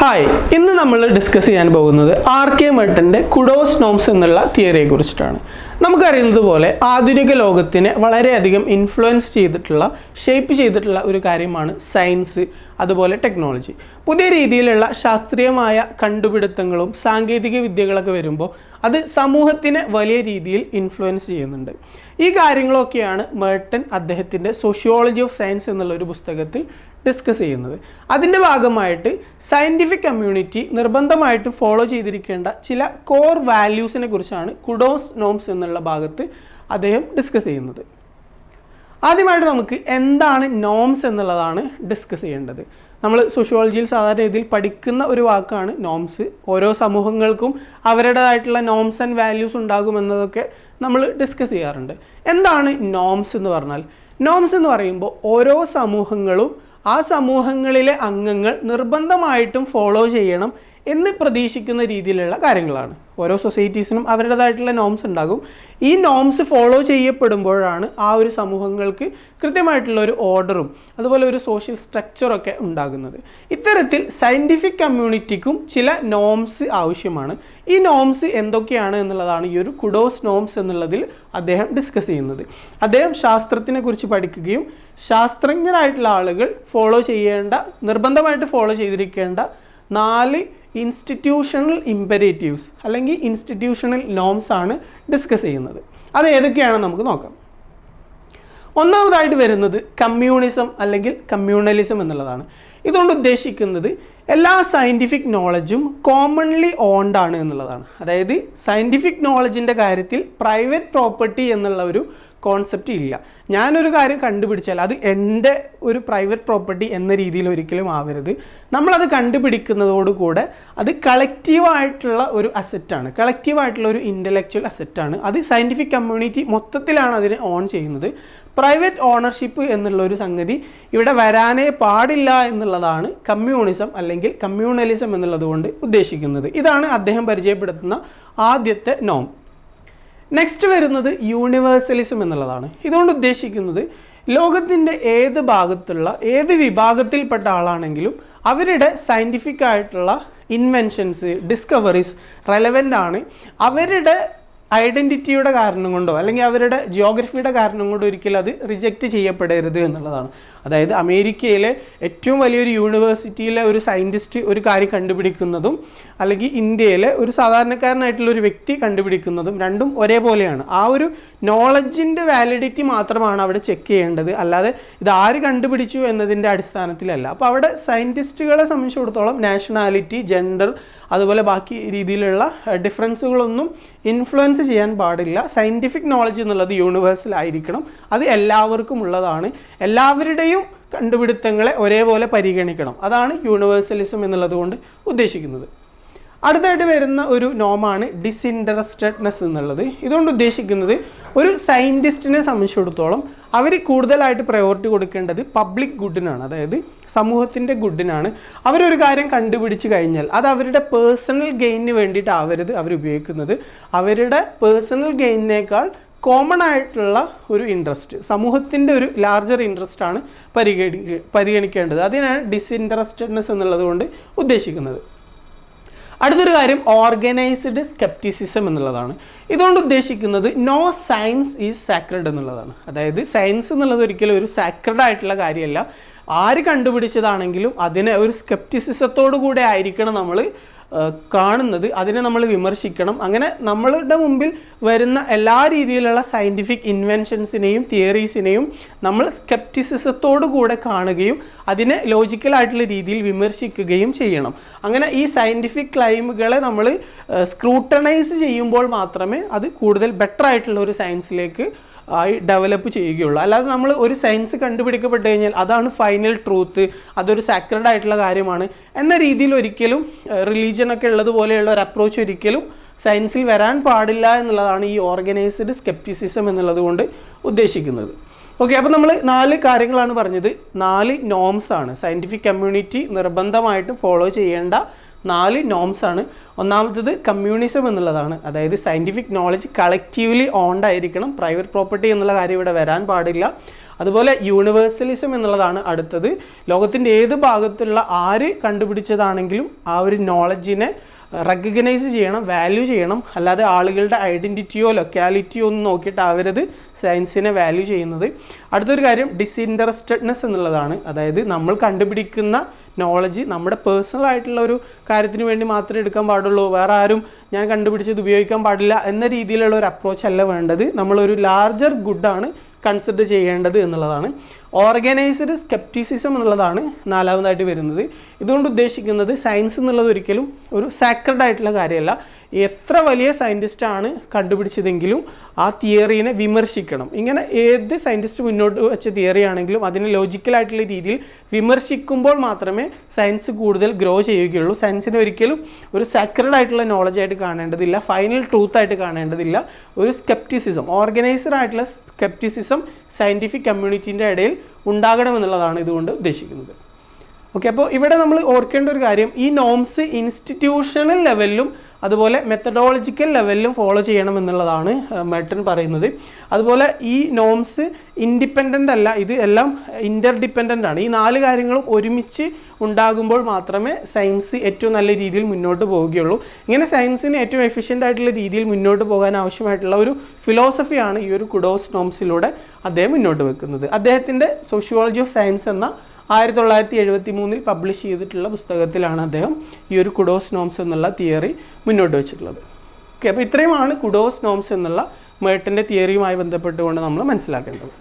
Hi ഇന്ന് നമ്മൾ discuss ചെയ്യാൻ പോകുന്നത് ആർ കെ മെട്ടന്റെ കുഡോസ് നോംസ് എന്നുള്ള തിയറിയെ കുറിച്ചിട്ടാണ് നമുക്കറിയുന്നത് പോലെ ആധുനിക ലോകത്തിനെ വളരെയധികം ഇൻഫ്ലുവൻസ് ചെയ്തിട്ടുള്ള ഷേപ്പ് ചെയ്തിട്ടുള്ള ഒരു കാര്യമാണ് സയൻസ് അതുപോലെ ടെക്നോളജി പുതിയ രീതിയിലുള്ള ശാസ്ത്രീയമായ കണ്ടുപിടുത്തങ്ങളും സാങ്കേതിക വിദ്യകളൊക്കെ വരുമ്പോൾ അത് സമൂഹത്തിനെ വലിയ രീതിയിൽ ഇൻഫ്ലുവൻസ് ചെയ്യുന്നുണ്ട്. ഈ കാര്യങ്ങളൊക്കെയാണ് മേട്ടൻ അദ്ദേഹത്തിന്റെ സോഷ്യോളജി ഓഫ് സയൻസ് എന്നുള്ള ഒരു പുസ്തകത്തിൽ ഡിസ്കസ് ചെയ്യുന്നത്. അതിന്റെ ഭാഗമായിട്ട് സയന്റിഫിക് കമ്മ്യൂണിറ്റി നിർബന്ധമായിട്ട് ഫോളോ ചെയ്തിരിക്കേണ്ട ചില കോർ വാല്യൂസിനെ കുറിച്ചാണ് കുഡോസ് നോംസ് എന്നുള്ള ഭാഗത്ത് അദ്ദേഹം ഡിസ്കസ് ചെയ്യുന്നത്. ആദ്യമായിട്ട് നമുക്ക് എന്താണ് നോംസ് എന്നുള്ളതാണ് ഡിസ്കസ് ചെയ്യേണ്ടത്. നമ്മൾ സോഷ്യോളജിയിൽ സാധാരണ രീതിയിൽ പഠിക്കുന്ന ഒരു വാക്കാണ് നോംസ് ഓരോ സമൂഹങ്ങൾക്കും അവരുടേതായിട്ടുള്ള നോംസ് ആൻഡ് വാല്യൂസ് ഉണ്ടാകുമെന്നതൊക്കെ നമ്മൾ ഡിസ്കസ് ചെയ്യാറുണ്ട്. എന്താണ് നോംസ് എന്ന് പറഞ്ഞാൽ? നോംസ് എന്ന് പറയുമ്പോൾ ഓരോ സമൂഹങ്ങളും ആ സമൂഹങ്ങളിലെ അംഗങ്ങൾ നിർബന്ധമായിട്ടും ഫോളോ ചെയ്യണം എന്ന് പ്രതീക്ഷിക്കുന്ന രീതിയിലുള്ള കാര്യങ്ങളാണ്. ഓരോ സൊസൈറ്റീസിനും അവരുടേതായിട്ടുള്ള നോംസ് ഉണ്ടാകും. ഈ നോംസ് ഫോളോ ചെയ്യപ്പെടുമ്പോഴാണ് ആ ഒരു സമൂഹങ്ങൾക്ക് കൃത്യമായിട്ടുള്ള ഒരു ഓർഡറും അതുപോലെ ഒരു സോഷ്യൽ സ്ട്രക്ചറൊക്കെ ഉണ്ടാകുന്നത്. ഇത്തരത്തിൽ സയന്റിഫിക് കമ്മ്യൂണിറ്റിക്കും ചില നോംസ് ആവശ്യമാണ്. ഈ നോംസ് എന്തൊക്കെയാണ് എന്നുള്ളതാണ് ഈ ഒരു കുഡോസ് നോംസ് എന്നുള്ളതിൽ അദ്ദേഹം ഡിസ്കസ് ചെയ്യുന്നത്. അദ്ദേഹം ശാസ്ത്രത്തിനെ കുറിച്ച് പഠിക്കുകയും ശാസ്ത്രജ്ഞരായിട്ടുള്ള ആളുകൾ ഫോളോ ചെയ്യേണ്ട നിർബന്ധമായിട്ട് ഫോളോ ചെയ്തിരിക്കേണ്ട നാല് ഇൻസ്റ്റിറ്റ്യൂഷണൽ ഇമ്പരേറ്റീവ്സ് അല്ലെങ്കിൽ ഇൻസ്റ്റിറ്റ്യൂഷണൽ നോംസ് ആണ് ഡിസ്കസ് ചെയ്യുന്നത്. അത് ഏതൊക്കെയാണെന്ന് നമുക്ക് നോക്കാം. ഒന്നാമതായിട്ട് വരുന്നത് കമ്മ്യൂണിസം അല്ലെങ്കിൽ കമ്മ്യൂണലിസം എന്നുള്ളതാണ്. ഇതുകൊണ്ട് ഉദ്ദേശിക്കുന്നത് എല്ലാ സയന്റിഫിക് നോളജും കോമൺലി ഓൺഡ് ആണ് എന്നുള്ളതാണ്. അതായത് സയന്റിഫിക് നോളജിന്റെ കാര്യത്തിൽ പ്രൈവറ്റ് പ്രോപ്പർട്ടി എന്നുള്ള ഒരു കോൺസെപ്റ്റ് ഇല്ല. ഞാനൊരു കാര്യം കണ്ടുപിടിച്ചാൽ അത് എന്റെ ഒരു പ്രൈവറ്റ് പ്രോപ്പർട്ടി എന്ന രീതിയിൽ ഒരിക്കലും ആവരുത്. നമ്മളത് കണ്ടുപിടിക്കുന്നതോടുകൂടെ അത് കളക്റ്റീവായിട്ടുള്ള ഒരു അസറ്റാണ് കളക്റ്റീവായിട്ടുള്ള ഒരു ഇന്റലക്ച്വൽ അസറ്റാണ് അത് സയന്റിഫിക് കമ്മ്യൂണിറ്റി മൊത്തത്തിലാണ് അതിനെ ഓൺ ചെയ്യുന്നത്. പ്രൈവറ്റ് ഓണർഷിപ്പ് എന്നുള്ള ഒരു സംഗതി ഇവിടെ വരാനേ പാടില്ല എന്നുള്ളതാണ് കമ്മ്യൂണിസം അല്ലെങ്കിൽ കമ്മ്യൂണലിസം എന്നുള്ളത് കൊണ്ട് ഉദ്ദേശിക്കുന്നത്. ഇതാണ് അദ്ദേഹം പരിചയപ്പെടുത്തുന്ന ആദ്യത്തെ നോം നെക്സ്റ്റ് വരുന്നത് യൂണിവേഴ്സലിസം എന്നുള്ളതാണ്. ഇതുകൊണ്ട് ഉദ്ദേശിക്കുന്നത് ലോകത്തിന്റെ ഏത് ഭാഗത്തുള്ള ഏത് വിഭാഗത്തിൽപ്പെട്ട ആളാണെങ്കിലും അവരുടെ സയന്റിഫിക് ആയിട്ടുള്ള ഇൻവെൻഷൻസ് ഡിസ്കവറീസ് റെലവന്റ് ആണ്. അവരുടെ ഐഡന്റിറ്റിയുടെ കാരണം കൊണ്ടോ അല്ലെങ്കിൽ അവരുടെ ജിയോഗ്രഫിയുടെ കാരണം കൊണ്ടോ ഒരിക്കലും അത് റിജക്റ്റ് ചെയ്യപ്പെടരുത് എന്നുള്ളതാണ്. അതായത് അമേരിക്കയിലെ ഏറ്റവും വലിയൊരു യൂണിവേഴ്സിറ്റിയിലെ ഒരു സയന്റിസ്റ്റ് ഒരു കാര്യം കണ്ടുപിടിക്കുന്നതും അല്ലെങ്കിൽ ഇന്ത്യയിലെ ഒരു സാധാരണക്കാരനായിട്ടുള്ള ഒരു വ്യക്തി കണ്ടുപിടിക്കുന്നതും രണ്ടും ഒരേപോലെയാണ്. ആ ഒരു നോളജിന്റെ വാലിഡിറ്റി മാത്രമാണ് അവിടെ ചെക്ക് ചെയ്യേണ്ടത്. അല്ലാതെ ഇത് ആര് കണ്ടുപിടിച്ചു എന്നതിന്റെ അടിസ്ഥാനത്തിലല്ല. അപ്പോൾ അവിടെ സയന്റിസ്റ്റുകളെ സംബന്ധിച്ചിടത്തോളം നാഷണാലിറ്റി ജെൻഡർ അതുപോലെ ബാക്കി രീതിയിലുള്ള ഡിഫറൻസുകളൊന്നും ഇൻഫ്ലുവൻസ് ചെയ്യാൻ പാടില്ല. സയന്റിഫിക് നോളജ് എന്നുള്ളത് യൂണിവേഴ്സൽ ആയിരിക്കണം. അത് എല്ലാവർക്കും ഉള്ളതാണ്. എല്ലാവരുടെയും കണ്ടുപിടുത്തങ്ങളെ ഒരേപോലെ പരിഗണിക്കണം. അതാണ് യൂണിവേഴ്സലിസം എന്നുള്ളത് കൊണ്ട് ഉദ്ദേശിക്കുന്നത്. അടുത്തായിട്ട് വരുന്ന ഒരു നോമാണ് ഡിസിൻട്രസ്റ്റഡ്നെസ് എന്നുള്ളത്. ഇതുകൊണ്ട് ഉദ്ദേശിക്കുന്നത് ഒരു സയന്റിസ്റ്റിനെ സംബന്ധിച്ചിടത്തോളം അവർ കൂടുതലായിട്ട് പ്രയോറിറ്റി കൊടുക്കേണ്ടത് പബ്ലിക് ഗുഡിനാണ് അതായത് സമൂഹത്തിന്റെ ഗുഡിനാണ് അവരൊരു കാര്യം കണ്ടുപിടിച്ച് കഴിഞ്ഞാൽ അത് അവരുടെ പേഴ്സണൽ ഗെയിനിന് വേണ്ടിയിട്ടാവരുത് അവർ ഉപയോഗിക്കുന്നത്. അവരുടെ പേഴ്സണൽ ഗെയിനിനേക്കാൾ കോമൺ ആയിട്ടുള്ള ഒരു ഇൻട്രസ്റ്റ് സമൂഹത്തിന്റെ ഒരു ലാർജർ ഇൻട്രസ്റ്റ് ആണ് പരിഗണി പരിഗണിക്കേണ്ടത്. അതിനാണ് ഡിസിൻട്രസ്റ്റഡ്നെസ് എന്നുള്ളത് കൊണ്ട് ഉദ്ദേശിക്കുന്നത്. അടുത്തൊരു കാര്യം ഓർഗനൈസ്ഡ് സ്കെപ്റ്റിസിസം എന്നുള്ളതാണ്. ഇതുകൊണ്ട് ഉദ്ദേശിക്കുന്നത് നോ സയൻസ് ഈസ് സാക്രഡ് എന്നുള്ളതാണ്. അതായത് സയൻസ് എന്നുള്ളത് ഒരിക്കലും ഒരു സാക്രഡ് ആയിട്ടുള്ള കാര്യമല്ല. ആര് കണ്ടുപിടിച്ചതാണെങ്കിലും അതിനെ ഒരു സ്കെപ്റ്റിസിസത്തോടു കൂടെ ആയിരിക്കണം നമ്മൾ കാണുന്നത് അതിനെ നമ്മൾ വിമർശിക്കണം. അങ്ങനെ നമ്മളുടെ മുമ്പിൽ വരുന്ന എല്ലാ രീതിയിലുള്ള സയന്റിഫിക് ഇൻവെൻഷൻസിനെയും തിയറീസിനെയും നമ്മൾ സ്കെപ്റ്റിസിസത്തോടു കൂടെ കാണുകയും അതിനെ ലോജിക്കലായിട്ടുള്ള രീതിയിൽ വിമർശിക്കുകയും ചെയ്യണം. അങ്ങനെ ഈ സയന്റിഫിക് ക്ലൈമുകളെ നമ്മൾ സ്ക്രൂട്ടനൈസ് ചെയ്യുമ്പോൾ മാത്രമേ അത് കൂടുതൽ ബെറ്റർ ആയിട്ടുള്ള ഒരു സയൻസിലേക്ക് ആയി ഡെവലപ്പ് ചെയ്യുകയുള്ളൂ. അല്ലാതെ നമ്മൾ ഒരു സയൻസ് കണ്ടുപിടിക്കപ്പെട്ട് കഴിഞ്ഞാൽ അതാണ് ഫൈനൽ ട്രൂത്ത് അതൊരു സാക്രഡ് ആയിട്ടുള്ള കാര്യമാണ്. എന്ന രീതിയിൽ ഒരിക്കലും റിലീജിയനൊക്കെ ഉള്ളതുപോലെയുള്ള ഒരു അപ്രോച്ച് ഒരിക്കലും സയൻസിൽ വരാൻ പാടില്ല എന്നുള്ളതാണ് ഈ ഓർഗനൈസ്ഡ് സ്കെപ്റ്റിസിസം എന്നുള്ളത് കൊണ്ട് ഉദ്ദേശിക്കുന്നത്. ഓക്കെ അപ്പോൾ നമ്മൾ നാല് കാര്യങ്ങളാണ് പറഞ്ഞത്. നാല് നോംസ് ആണ്. സയന്റിഫിക് കമ്മ്യൂണിറ്റി നിർബന്ധമായിട്ട് ഫോളോ ചെയ്യേണ്ട നാല് നോംസ് ആണ്. ഒന്നാമത്തത് കമ്മ്യൂണിസം എന്നുള്ളതാണ്. അതായത് സയന്റിഫിക് നോളജ് കളക്റ്റീവ്ലി ഓൺഡ് ആയിരിക്കണം. പ്രൈവറ്റ് പ്രോപ്പർട്ടി എന്നുള്ള കാര്യം ഇവിടെ വരാൻ പാടില്ല. അതുപോലെ യൂണിവേഴ്സലിസം എന്നുള്ളതാണ് അടുത്തത്. ലോകത്തിന്റെ ഏത് ഭാഗത്തുള്ള ആര് കണ്ടുപിടിച്ചതാണെങ്കിലും ആ ഒരു നോളജിനെ റെക്കഗ്നൈസ് ചെയ്യണം വാല്യൂ ചെയ്യണം. അല്ലാതെ ആളുകളുടെ ഐഡന്റിറ്റിയോ ലൊക്കാലിറ്റിയോ ഒന്നും നോക്കിയിട്ട് അവരത് സയൻസിനെ വാല്യൂ ചെയ്യുന്നത്. അടുത്തൊരു കാര്യം ഡിസ്ഇൻട്രസ്റ്റഡ്നെസ് എന്നുള്ളതാണ്. അതായത് നമ്മൾ കണ്ടുപിടിക്കുന്ന നോളജ് നമ്മുടെ പേഴ്സണൽ ആയിട്ടുള്ള ഒരു കാര്യത്തിന് വേണ്ടി മാത്രമേ എടുക്കാൻ പാടുള്ളൂ. വേറെ ആരും ഞാൻ കണ്ടുപിടിച്ചത് ഉപയോഗിക്കാൻ പാടില്ല എന്ന രീതിയിലുള്ള ഒരു അപ്രോച്ച് അല്ല വേണ്ടത്. നമ്മളൊരു ലാർജർ ഗുഡാണ് കൺസിഡർ ചെയ്യേണ്ടത് എന്നുള്ളതാണ്. ഓർഗനൈസ്ഡ് സ്കെപ്റ്റിസിസം എന്നുള്ളതാണ് നാലാമതായിട്ട് വരുന്നത്. ഇതുകൊണ്ട് ഉദ്ദേശിക്കുന്നത് സയൻസ് എന്നുള്ളത് ഒരിക്കലും ഒരു സാക്രഡ് ആയിട്ടുള്ള കാര്യമല്ല. എത്ര വലിയ സയന്റിസ്റ്റാണ് കണ്ടുപിടിച്ചതെങ്കിലും ആ തിയറീനെ വിമർശിക്കണം. ഇങ്ങനെ ഏത് സയന്റിസ്റ്റ് മുന്നോട്ട് വെച്ച തിയറി ആണെങ്കിലും അതിനെ ലോജിക്കലായിട്ടുള്ള രീതിയിൽ വിമർശിക്കുമ്പോൾ മാത്രമേ സയൻസ് കൂടുതൽ ഗ്രോ ചെയ്യുകയുള്ളൂ. സയൻസിനെ ഒരിക്കലും ഒരു സാക്രഡ് ആയിട്ടുള്ള നോളജ് ആയിട്ട് കാണേണ്ടതില്ല. ഫൈനൽ ട്രൂത്ത് ആയിട്ട് കാണേണ്ടതില്ല. ഒരു സ്കെപ്റ്റിസിസം ഓർഗനൈസ്ഡ് ആയിട്ടുള്ള സ്കെപ്റ്റിസിസം സയന്റിഫിക് കമ്മ്യൂണിറ്റീന്റെ ഇടയിൽ ഉണ്ടാകണമെന്നുള്ളതാണ് ഇതുകൊണ്ട് ഉദ്ദേശിക്കുന്നത്. ഓക്കെ അപ്പോൾ ഇവിടെ നമ്മൾ ഓർക്കേണ്ട ഒരു കാര്യം ഈ നോംസ് ഇൻസ്റ്റിറ്റ്യൂഷണൽ ലെവലിലും അതുപോലെ മെത്തഡോളജിക്കൽ ലെവലിലും ഫോളോ ചെയ്യണം എന്നുള്ളതാണ് മെട്ടൺ പറയുന്നത്. അതുപോലെ ഈ നോംസ് ഇൻഡിപെൻഡന്റ് അല്ല ഇത് എല്ലാം ഇന്റർ ആണ്. ഈ നാല് കാര്യങ്ങളും ഒരുമിച്ച് ഉണ്ടാകുമ്പോൾ മാത്രമേ സയൻസ് ഏറ്റവും നല്ല രീതിയിൽ മുന്നോട്ട് പോവുകയുള്ളൂ. ഇങ്ങനെ സയൻസിന് ഏറ്റവും എഫിഷ്യന്റ് ആയിട്ടുള്ള രീതിയിൽ മുന്നോട്ട് പോകാൻ ആവശ്യമായിട്ടുള്ള ഒരു ഫിലോസഫിയാണ് ഈ ഒരു കുഡോസ് നോംസിലൂടെ അദ്ദേഹം മുന്നോട്ട് വെക്കുന്നത്. അദ്ദേഹത്തിന്റെ സോഷ്യോളജി ഓഫ് സയൻസ് എന്ന ആയിരത്തി തൊള്ളായിരത്തി എഴുപത്തി മൂന്നിൽ പബ്ലിഷ് ചെയ്തിട്ടുള്ള പുസ്തകത്തിലാണ് അദ്ദേഹം ഈ ഒരു കുഡോസ് നോംസ് എന്നുള്ള തിയറി മുന്നോട്ട് വെച്ചിട്ടുള്ളത്. ഓക്കെ അപ്പോൾ ഇത്രയുമാണ് കുഡോസ് നോംസ് എന്നുള്ള മേട്ടന്റെ തിയറിയുമായി ബന്ധപ്പെട്ടുകൊണ്ട് നമ്മൾ മനസ്സിലാക്കേണ്ടത്.